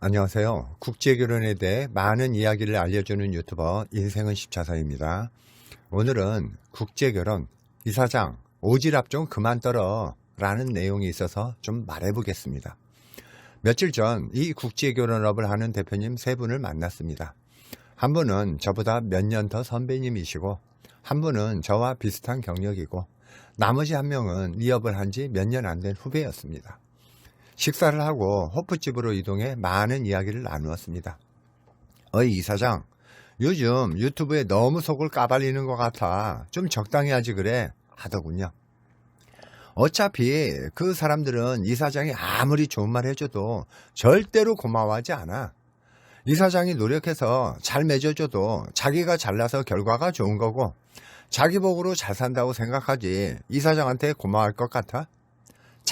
안녕하세요. 국제결혼에 대해 많은 이야기를 알려주는 유튜버 인생은 십자사입니다. 오늘은 국제결혼, 이사장, 오지랖 좀 그만 떨어 라는 내용이 있어서 좀 말해보겠습니다. 며칠 전 이 국제결혼업을 하는 대표님 세 분을 만났습니다. 한 분은 저보다 몇 년 더 선배님이시고, 한 분은 저와 비슷한 경력이고, 나머지 한 명은 이 업을 한 지 몇 년 안 된 후배였습니다. 식사를 하고 호프집으로 이동해 많은 이야기를 나누었습니다. 어이 이사장, 요즘 유튜브에 너무 속을 까발리는 것 같아. 좀 적당히 하지 그래. 하더군요. 어차피 그 사람들은 이사장이 아무리 좋은 말 해줘도 절대로 고마워하지 않아. 이사장이 노력해서 잘 맺어줘도 자기가 잘나서 결과가 좋은 거고 자기 복으로 잘 산다고 생각하지 이사장한테 고마워할 것 같아?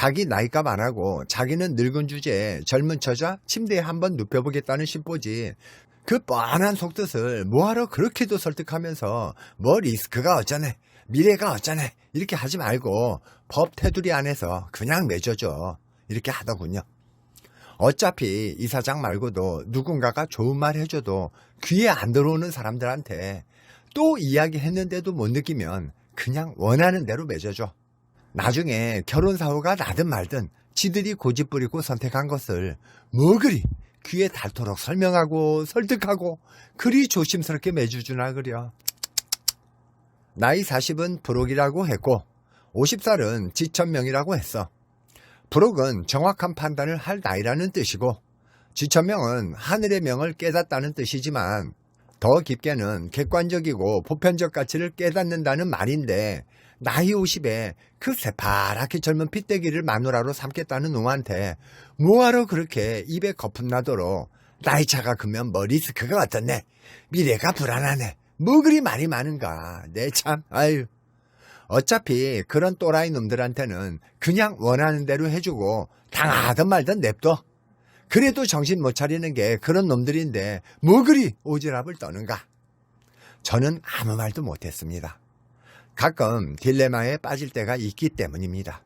자기 나이값 안 하고 자기는 늙은 주제에 젊은 처자 침대에 한번 눕혀보겠다는 심보지 그 뻔한 속뜻을 뭐하러 그렇게도 설득하면서 뭐 리스크가 어쩌네 미래가 어쩌네 이렇게 하지 말고 법 테두리 안에서 그냥 맺어줘 이렇게 하더군요. 어차피 이사장 말고도 누군가가 좋은 말 해줘도 귀에 안 들어오는 사람들한테 또 이야기했는데도 못 느끼면 그냥 원하는 대로 맺어줘. 나중에 결혼 사후가 나든 말든 지들이 고집 부리고 선택한 것을 뭐 그리 귀에 닳도록 설명하고 설득하고 그리 조심스럽게 매주주나 그려. 나이 40은 부록이라고 했고 50살은 지천명이라고 했어. 부록은 정확한 판단을 할 나이라는 뜻이고 지천명은 하늘의 명을 깨닫다는 뜻이지만 더 깊게는 객관적이고 보편적 가치를 깨닫는다는 말인데 나이 50에 그 새파랗게 젊은 핏대기를 마누라로 삼겠다는 놈한테 뭐하러 그렇게 입에 거품 나도록 나이 차가 크면 뭐 리스크가 어떻네? 미래가 불안하네. 뭐 그리 말이 많은가? 내 참. 아유. 어차피 그런 또라이 놈들한테는 그냥 원하는 대로 해주고 당하든 말든 냅둬. 그래도 정신 못 차리는 게 그런 놈들인데 뭐 그리 오지랖을 떠는가? 저는 아무 말도 못했습니다 가끔 딜레마에 빠질 때가 있기 때문입니다.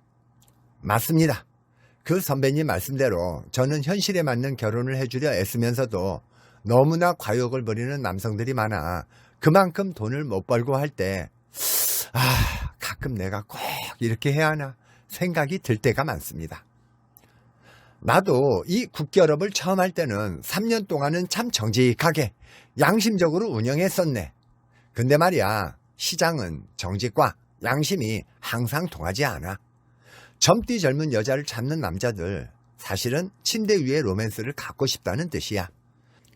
맞습니다. 그 선배님 말씀대로 저는 현실에 맞는 결혼을 해주려 애쓰면서도 너무나 과욕을 부리는 남성들이 많아 그만큼 돈을 못 벌고 할 때, 아, 가끔 내가 꼭 이렇게 해야 하나 생각이 들 때가 많습니다. 나도 이 국결업을 처음 할 때는 3년 동안은 참 정직하게 양심적으로 운영했었네. 근데 말이야, 시장은 정직과 양심이 항상 통하지 않아. 젊디 젊은 여자를 찾는 남자들, 사실은 침대 위에 로맨스를 갖고 싶다는 뜻이야.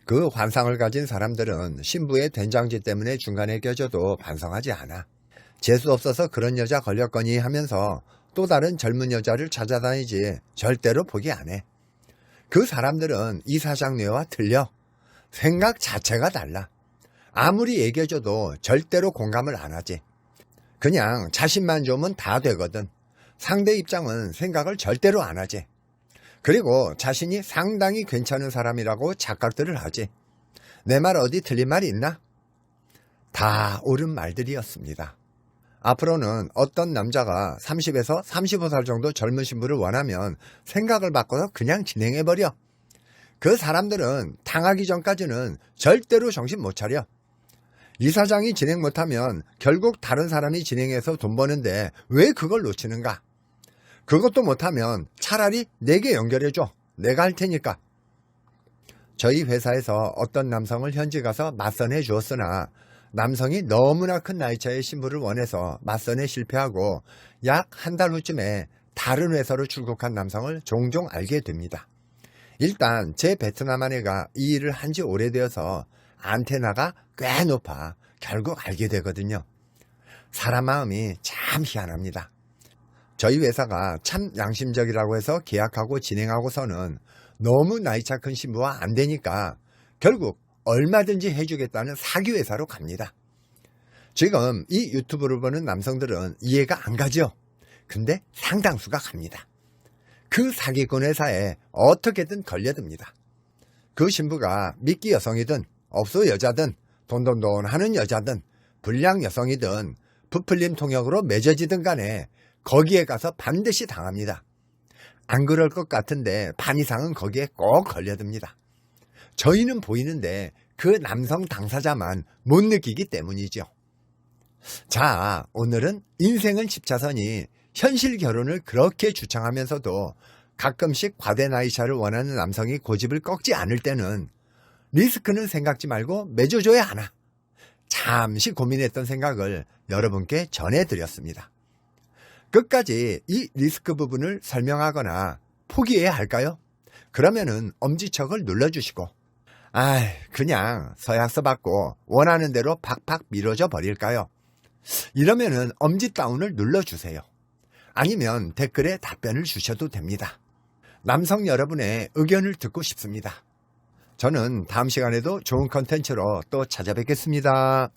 그 환상을 가진 사람들은 신부의 된장지 때문에 중간에 껴져도 반성하지 않아. 재수 없어서 그런 여자 걸렸거니 하면서 또 다른 젊은 여자를 찾아다니지 절대로 포기 안 해. 그 사람들은 이 사장뇌와 틀려. 생각 자체가 달라. 아무리 얘기해줘도 절대로 공감을 안 하지. 그냥 자신만 좋으면 다 되거든. 상대 입장은 생각을 절대로 안 하지. 그리고 자신이 상당히 괜찮은 사람이라고 착각들을 하지. 내 말 어디 틀린 말이 있나? 다 옳은 말들이었습니다. 앞으로는 어떤 남자가 30에서 35살 정도 젊은 신부를 원하면 생각을 바꿔서 그냥 진행해버려. 그 사람들은 당하기 전까지는 절대로 정신 못 차려. 이사장이 진행 못하면 결국 다른 사람이 진행해서 돈 버는데 왜 그걸 놓치는가? 그것도 못하면 차라리 내게 연결해줘. 내가 할 테니까. 저희 회사에서 어떤 남성을 현지 가서 맞선해 주었으나 남성이 너무나 큰 나이차의 신부를 원해서 맞선에 실패하고 약 한 달 후쯤에 다른 회사로 출국한 남성을 종종 알게 됩니다. 일단 제 베트남 아내가 이 일을 한 지 오래되어서 안테나가 꽤 높아 결국 알게 되거든요. 사람 마음이 참 희한합니다. 저희 회사가 참 양심적이라고 해서 계약하고 진행하고서는 너무 나이차 큰 신부와 안 되니까 결국 얼마든지 해주겠다는 사기 회사로 갑니다. 지금 이 유튜브를 보는 남성들은 이해가 안 가죠? 근데 상당수가 갑니다. 그 사기꾼 회사에 어떻게든 걸려듭니다. 그 신부가 미끼 여성이든 업소 여자든 돈돈돈 하는 여자든 불량 여성이든 부풀림 통역으로 맺어지든 간에 거기에 가서 반드시 당합니다. 안 그럴 것 같은데 반 이상은 거기에 꼭 걸려듭니다. 저희는 보이는데 그 남성 당사자만 못 느끼기 때문이죠. 자, 오늘은 인생은 10차선이 현실 결혼을 그렇게 주창하면서도 가끔씩 과대 나이샤를 원하는 남성이 고집을 꺾지 않을 때는 리스크는 생각지 말고 맺어줘야 하나. 잠시 고민했던 생각을 여러분께 전해드렸습니다. 끝까지 이 리스크 부분을 설명하거나 포기해야 할까요? 그러면은 엄지척을 눌러주시고, 아, 그냥 서약서 받고 원하는 대로 팍팍 밀어줘 버릴까요? 이러면은 엄지 다운을 눌러주세요. 아니면 댓글에 답변을 주셔도 됩니다. 남성 여러분의 의견을 듣고 싶습니다. 저는 다음 시간에도 좋은 컨텐츠로 또 찾아뵙겠습니다.